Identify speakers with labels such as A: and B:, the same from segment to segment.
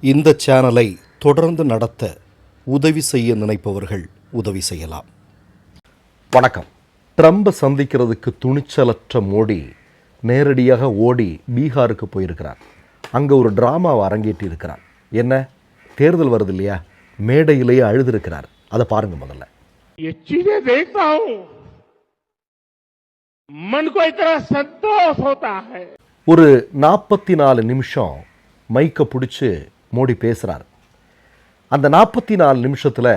A: இந்த சேனலை தொடர்ந்து நடத்த உதவி செய்ய நினைப்பவர்கள் உதவி செய்யலாம். வணக்கம். ட்ரம்பை சந்திக்கிறதுக்கு துணிச்சலற்ற மோடி நேரடியாக ஓடி பீகாருக்கு போயிருக்கிறார். அங்கே ஒரு ட்ராமாவை அரங்கேற்றி இருக்கிறார் என்ன? தேர்தல் வருது இல்லையா? மேடையிலேயே அழுதிருக்கிறார். அதை பாருங்க முதல்ல. ஒரு நாற்பத்தி நாலு நிமிஷம் மைக்கை பிடிச்சி மோடி பேசுகிறார் அந்த நாற்பத்தி நாலு நிமிஷத்தில்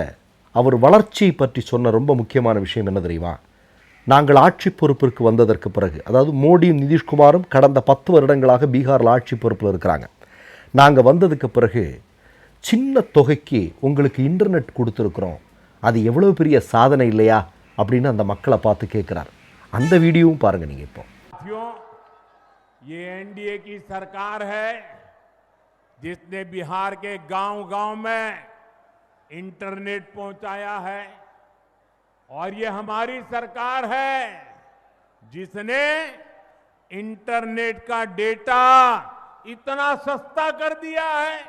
A: அவர் வளர்ச்சியை பற்றி சொன்ன ரொம்ப முக்கியமான விஷயம் என்ன தெரியுமா நாங்கள் ஆட்சி பொறுப்பிற்கு வந்ததற்கு பிறகு அதாவது மோடியும் நிதிஷ்குமாரும் கடந்த பத்து வருடங்களாக பீகாரில் ஆட்சி பொறுப்பில் இருக்கிறாங்க நாங்கள் வந்ததுக்கு பிறகு சின்ன தொகைக்கு உங்களுக்கு இன்டர்நெட் கொடுத்துருக்குறோம் அது எவ்வளோ பெரிய சாதனை இல்லையா அப்படின்னு அந்த மக்களை பார்த்து கேட்குறார் அந்த வீடியோவும் பாருங்கள் நீங்கள் இப்போ
B: साथियों ये एनडीए की सरकार है जिसने बिहार के गांव-गांव में इंटरनेट पहुंचाया है और ये हमारी सरकार है जिसने इंटरनेट का डेटा इतना सस्ता कर दिया है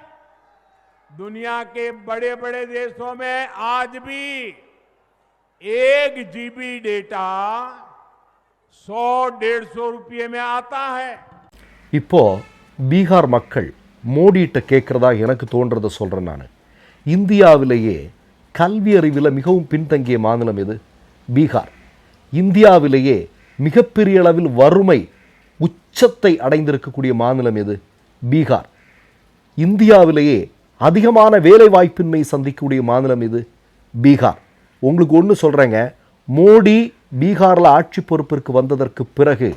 B: दुनिया के बड़े बड़े देशों में आज भी एक जीबी डेटा सौ डेढ़ सौ रुपये में आता है
A: இப்போ பீகார் மக்கள் மோடிகிட்ட கேட்குறதா எனக்கு தோன்றதை சொல்கிறேன் நான். இந்தியாவிலேயே கல்வி அறிவில் மிகவும் பின்தங்கிய மாநிலம் எது? பீகார். இந்தியாவிலேயே மிகப்பெரிய அளவில் வறுமை உச்சத்தை அடைந்திருக்கக்கூடிய மாநிலம் எது? பீகார். இந்தியாவிலேயே அதிகமான வேலை வாய்ப்பின்மை சந்திக்கக்கூடிய மாநிலம் இது பீகார். உங்களுக்கு ஒன்று சொல்கிறேங்க மோடி பீகாரில் ஆட்சி பொறுப்பிற்கு வந்ததற்கு பிறகு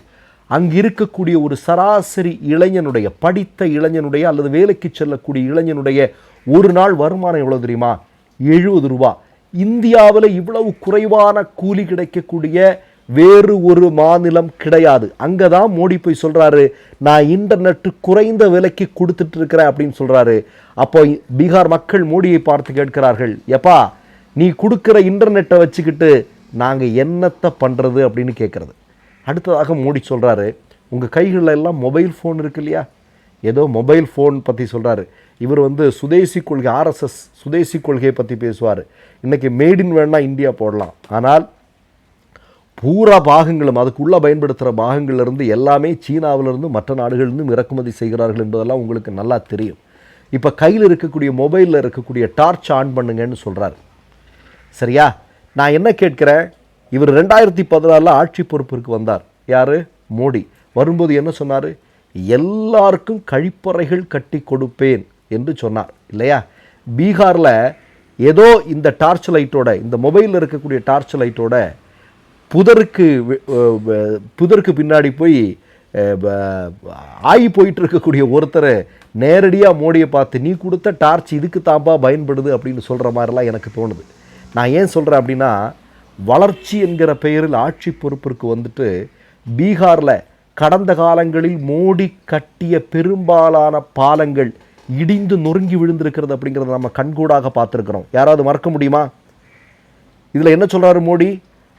A: அங்கு இருக்கக்கூடிய ஒரு சராசரி இளைஞனுடைய படித்த இளைஞனுடைய அல்லது வேலைக்கு செல்லக்கூடிய இளைஞனுடைய ஒரு நாள் வருமானம் எவ்வளோ தெரியுமா? எழுபது ரூபா. இந்தியாவில் இவ்வளவு குறைவான கூலி கிடைக்கக்கூடிய வேறு ஒரு மாநிலம் கிடையாது. அங்கே தான் மோடி போய் சொல்கிறாரு நான் இன்டர்நெட்டு குறைந்த விலைக்கு கொடுத்துட்டு இருக்கிறேன் அப்படின்னு சொல்கிறாரு அப்போ பீகார் மக்கள் மோடியை பார்த்து கேட்கிறார்கள் எப்பா நீ கொடுக்குற இன்டர்நெட்டை வச்சுக்கிட்டு நாங்கள் என்னத்தை பண்ணுறது அப்படின்னு கேட்குறது. அடுத்ததாக மோடி சொல்கிறாரு உங்கள் கைகளில் எல்லாம் மொபைல் ஃபோன் இருக்கு இல்லையா? ஏதோ மொபைல் ஃபோன் பற்றி சொல்கிறாரு இவர் வந்து சுதேசி கொள்கை ஆர்எஸ்எஸ் சுதேசி கொள்கையை பற்றி பேசுவார். இன்றைக்கி மேட் இன் வேணா இந்தியா போடலாம். ஆனால் பூரா பாகங்களும் அதுக்குள்ளே பயன்படுத்துகிற பாகங்கள்லேருந்து எல்லாமே சீனாவிலிருந்து மற்ற நாடுகளிலிருந்தும் இறக்குமதி செய்கிறார்கள் என்பதெல்லாம் உங்களுக்கு நல்லா தெரியும். இப்போ கையில் இருக்கக்கூடிய மொபைலில் இருக்கக்கூடிய டார்ச் ஆன் பண்ணுங்கன்னு சொல்கிறாரு சரியா? நான் என்ன கேட்குறேன்? இவர் ரெண்டாயிரத்தி பதினாலில் ஆட்சி பொறுப்பிற்கு வந்தார். யார்? மோடி. வரும்போது என்ன சொன்னார்? எல்லாருக்கும் கழிப்பறைகள் கட்டி கொடுப்பேன் என்று சொன்னார். இல்லையா? பீகாரில் ஏதோ இந்த டார்ச் லைட்டோட இந்த மொபைலில் இருக்கக்கூடிய டார்ச் லைட்டோட புதருக்கு புதருக்கு பின்னாடி போய் ஆகி போயிட்டு இருக்கக்கூடிய ஒருத்தர் நேரடியாக மோடியை பார்த்து நீ கொடுத்த டார்ச் இதுக்கு தாம்பா பயன்படுது? அப்படின்னு சொல்கிற மாதிரிலாம் எனக்கு தோணுது. நான் ஏன் சொல்கிறேன் அப்படின்னா வளர்ச்சி என்கிற பெயரில் ஆட்சி பொறுப்பிற்கு வந்துட்டு பீகாரில் கடந்த காலங்களில் மோடி கட்டிய பெரும்பாலான பாலங்கள் இடிந்து நொறுங்கி விழுந்திருக்கிறது அப்படிங்கிறத நம்ம கண்கூடாக பார்த்துருக்குறோம். யாராவது மறக்க முடியுமா? இதில் என்ன சொல்கிறாரு மோடி?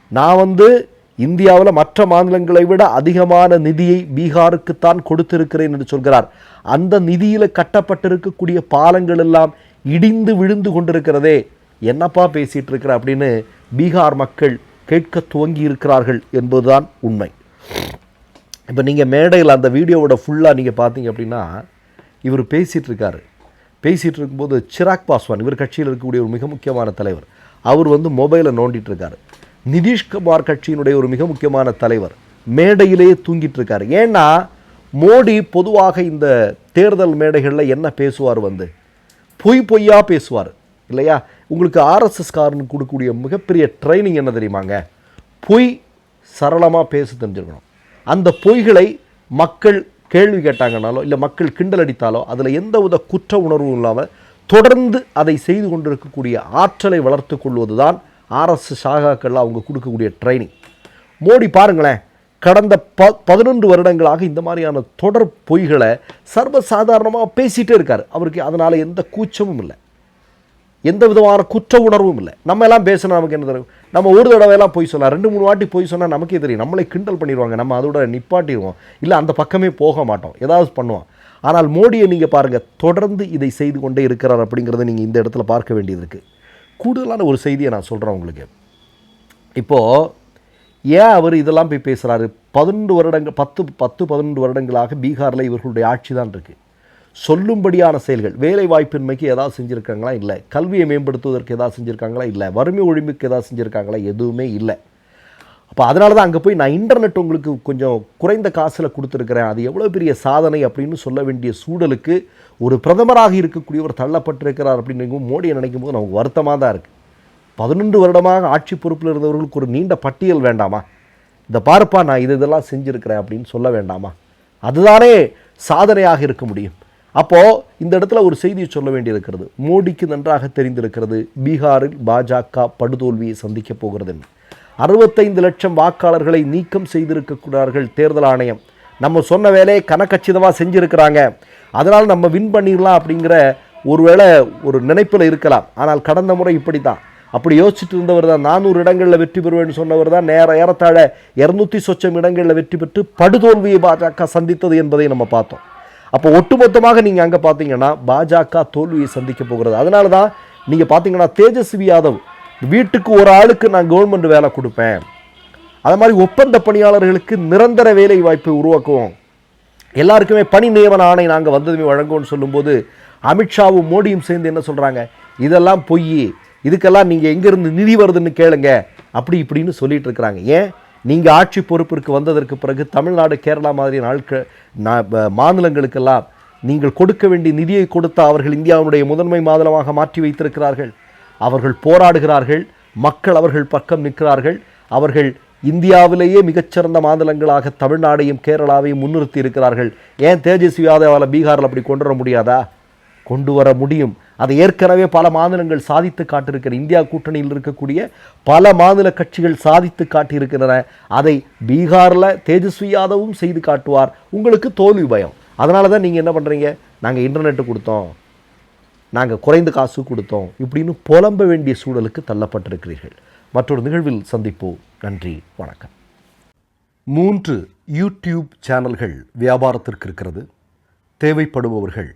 A: நான் வந்து இந்தியாவில் மற்ற மாநிலங்களை விட அதிகமான நிதியை பீகாருக்குத்தான் கொடுத்திருக்கிறேன் என்று சொல்கிறார். அந்த நிதியில் கட்டப்பட்டிருக்கக்கூடிய பாலங்கள் எல்லாம் இடிந்து விழுந்து கொண்டிருக்கிறதே. என்னப்பா பேசிகிட்டு இருக்கிற அப்படின்னு பீகார் மக்கள் கேட்க துவங்கி இருக்கிறார்கள் என்பதுதான் உண்மை. இப்போ நீங்கள் மேடையில் அந்த வீடியோவோட ஃபுல்லாக நீங்கள் பார்த்தீங்க அப்படின்னா இவர் பேசிகிட்டு இருக்காரு பேசிகிட்டு இருக்கும்போது சிராக் பாஸ்வான் இவர் கட்சியில் இருக்கக்கூடிய ஒரு மிக முக்கியமான தலைவர். அவர் வந்து மொபைலை நோண்டிட்டு இருக்காரு நிதிஷ்குமார் கட்சியினுடைய ஒரு மிக முக்கியமான தலைவர். மேடையிலேயே தூங்கிட்டு இருக்காரு ஏன்னா மோடி பொதுவாக இந்த தேர்தல் மேடைகளில் என்ன பேசுவார் வந்து? பொய் பொய்யா பேசுவார். இல்லையா? உங்களுக்கு ஆர்எஸ்எஸ் காரனுக்கு கொடுக்கக்கூடிய மிகப்பெரிய ட்ரைனிங் என்ன தெரியுமாங்க? பொய் சரளமாக பேச தெரிஞ்சிருக்கணும். அந்த பொய்களை மக்கள் கேள்வி கேட்டாங்கனாலோ இல்லை மக்கள் கிண்டல் அடித்தாலோ அதில் எந்த வித குற்ற உணர்வும் இல்லாமல் தொடர்ந்து அதை செய்து கொண்டிருக்கக்கூடிய ஆற்றலை வளர்த்து கொள்வது தான் ஆர்எஸ்எஸ் சாகாக்கள் அவங்க கொடுக்கக்கூடிய ட்ரைனிங் மோடி பாருங்களேன் கடந்த ப பதினொன்று வருடங்களாக இந்த மாதிரியான தொடர் பொய்களை சர்வசாதாரணமாக பேசிகிட்டே இருக்கார். அவருக்கு அதனால் எந்த கூச்சமும் இல்லை. எந்த விதமான குற்ற உணர்வும் இல்லை. நம்ம எல்லாம் பேசினா நமக்கு என்ன தெரியும்? நம்ம ஒரு தடவையெல்லாம் போய் சொல்லலாம் ரெண்டு மூணு வாட்டி போய் சொன்னால் நமக்கே தெரியும். நம்மளை கிண்டல் பண்ணிடுவாங்க. நம்ம அதோட நிப்பாட்டிடுவோம். இல்லை அந்த பக்கமே போக மாட்டோம். ஏதாவது பண்ணுவோம். ஆனால் மோடியை நீங்கள் பாருங்கள் தொடர்ந்து இதை செய்து கொண்டே இருக்கிறார் அப்படிங்கிறத நீங்கள் இந்த இடத்துல பார்க்க வேண்டியது இருக்குது கூடுதலான ஒரு செய்தியை நான் சொல்கிறேன் உங்களுக்கு. இப்போது ஏன் அவர் இதெல்லாம் போய் பேசுகிறாரு பதினொன்று வருடங்கள் பத்து பத்து பதினொன்று வருடங்களாக பீகாரில் இவர்களுடைய ஆட்சி தான் இருக்குது சொல்லும்படியான செயல்கள். வேலை வாய்ப்பின்மைக்கு எதாவது செஞ்சுருக்காங்களா? இல்லை. கல்வியை மேம்படுத்துவதற்கு எதாவது செஞ்சுருக்காங்களா? இல்லை. வறுமை ஒழிப்புக்கு எதாவது செஞ்சுருக்காங்களா? எதுவுமே இல்லை. அப்போ அதனால தான் அங்கே போய் நான் இன்டர்நெட் உங்களுக்கு கொஞ்சம் குறைந்த காசில் கொடுத்துருக்குறேன். அது எவ்வளோ பெரிய சாதனை அப்படின்னு சொல்ல வேண்டிய சூழலுக்கு ஒரு பிரதமராக இருக்கக்கூடியவர் தள்ளப்பட்டிருக்கிறார் அப்படின்னு மோடியை நினைக்கும் போது நமக்கு வருத்தமாக தான் இருக்குது பதினொன்று வருடமாக ஆட்சி பொறுப்பில் இருந்தவர்களுக்கு ஒரு நீண்ட பட்டியல் வேண்டாமா? இந்த பார்ப்பா நான் இது இதெல்லாம் செஞ்சுருக்கிறேன் அப்படின்னு சொல்ல வேண்டாமா? அதுதானே சாதனையாக இருக்க முடியும். அப்போது இந்த இடத்துல ஒரு செய்தியை சொல்ல வேண்டியிருக்கிறது. மோடிக்கு நன்றாக தெரிந்திருக்கிறது பீகாரில் பாஜக படுதோல்வியை சந்திக்கப் போகிறது என்று அறுபத்தைந்து லட்சம் வாக்காளர்களை நீக்கம் செய்திருக்கக்கூடார்கள் தேர்தல் ஆணையம். நம்ம சொன்ன வேலையை கனக்கச்சிதமாக செஞ்சுருக்கிறாங்க. அதனால் நம்ம வின் பண்ணிடலாம் அப்படிங்கிற ஒருவேளை ஒரு நினைப்பில் இருக்கலாம். ஆனால் கடந்த முறை இப்படி தான் அப்படி யோசிச்சுட்டு இருந்தவர் தான் நானூறு இடங்களில் வெற்றி பெறுவேன்னு சொன்னவர் தான் நேர ஏறத்தாழ இரநூத்தி சொச்சம் இடங்களில் வெற்றி பெற்று படுதோல்வியை பாஜக சந்தித்தது என்பதை நம்ம பார்த்தோம். அப்போ ஒட்டுமொத்தமாக நீங்கள் அங்கே பார்த்தீங்கன்னா பாஜக தோல்வியை சந்திக்க போகிறது. அதனால தான் நீங்கள் பார்த்தீங்கன்னா தேஜஸ்வி யாதவ் வீட்டுக்கு ஒரு ஆளுக்கு நான் கவர்மெண்ட் வேலை கொடுப்பேன். அது மாதிரி ஒப்பந்த பணியாளர்களுக்கு நிரந்தர வேலை வாய்ப்பை உருவாக்குவோம். எல்லாருக்குமே பணி நியமன ஆணை நாங்கள் வந்ததுமே வழங்குவோம்னு சொல்லும்போது அமித்ஷாவும் மோடியும் சேர்ந்து என்ன சொல்கிறாங்க இதெல்லாம் பொய். இதுக்கெல்லாம் நீங்கள் எங்கேருந்து நிதி வருதுன்னு கேளுங்க. அப்படி இப்படின்னு சொல்லிட்டு இருக்கிறாங்க. ஏன்? நீங்கள் ஆட்சி பொறுப்பிற்கு வந்ததற்கு பிறகு தமிழ்நாடு கேரளா மாதிரி நாட்கள் மாநிலங்களுக்கெல்லாம் நீங்கள் கொடுக்க வேண்டிய நிதியை கொடுத்த அவர்கள் இந்தியாவுடைய முதன்மை மாநிலமாக மாற்றி வைத்திருக்கிறார்கள். அவர்கள் போராடுகிறார்கள் மக்கள் அவர்கள் பக்கம் நிற்கிறார்கள். அவர்கள் இந்தியாவிலேயே மிகச்சிறந்த மாநிலங்களாக தமிழ்நாடையும் கேரளாவையும் முன்னிறுத்தி இருக்கிறார்கள். ஏன் தேஜஸ்வி யாதவால் பீகாரில் அப்படி கொண்டு வர முடியாதா? கொண்டு வர முடியும். அதை ஏற்கனவே பல மாநிலங்கள் சாதித்து காட்டியிருக்கிற இந்தியா கூட்டணியில் இருக்கக்கூடிய பல மாநில கட்சிகள் சாதித்து காட்டியிருக்கின்றன. அதை பீகாரில் தேஜஸ்வி யாதவும் செய்து காட்டுவார். உங்களுக்கு தோல்வி பயம். அதனால தான் நீங்கள் என்ன பண்ணுறீங்க நாங்கள் இன்டர்நெட்டு கொடுத்தோம். நாங்கள் குறைந்த காசு கொடுத்தோம். இப்படின்னு புலம்ப வேண்டிய சூழலுக்கு தள்ளப்பட்டிருக்கிறீர்கள். மற்றொரு நிகழ்வில் சந்திப்போம். நன்றி. வணக்கம். மூன்று யூடியூப் சேனல்கள் வியாபாரத்திற்கு இருக்கிறது. தேவைப்படுபவர்கள்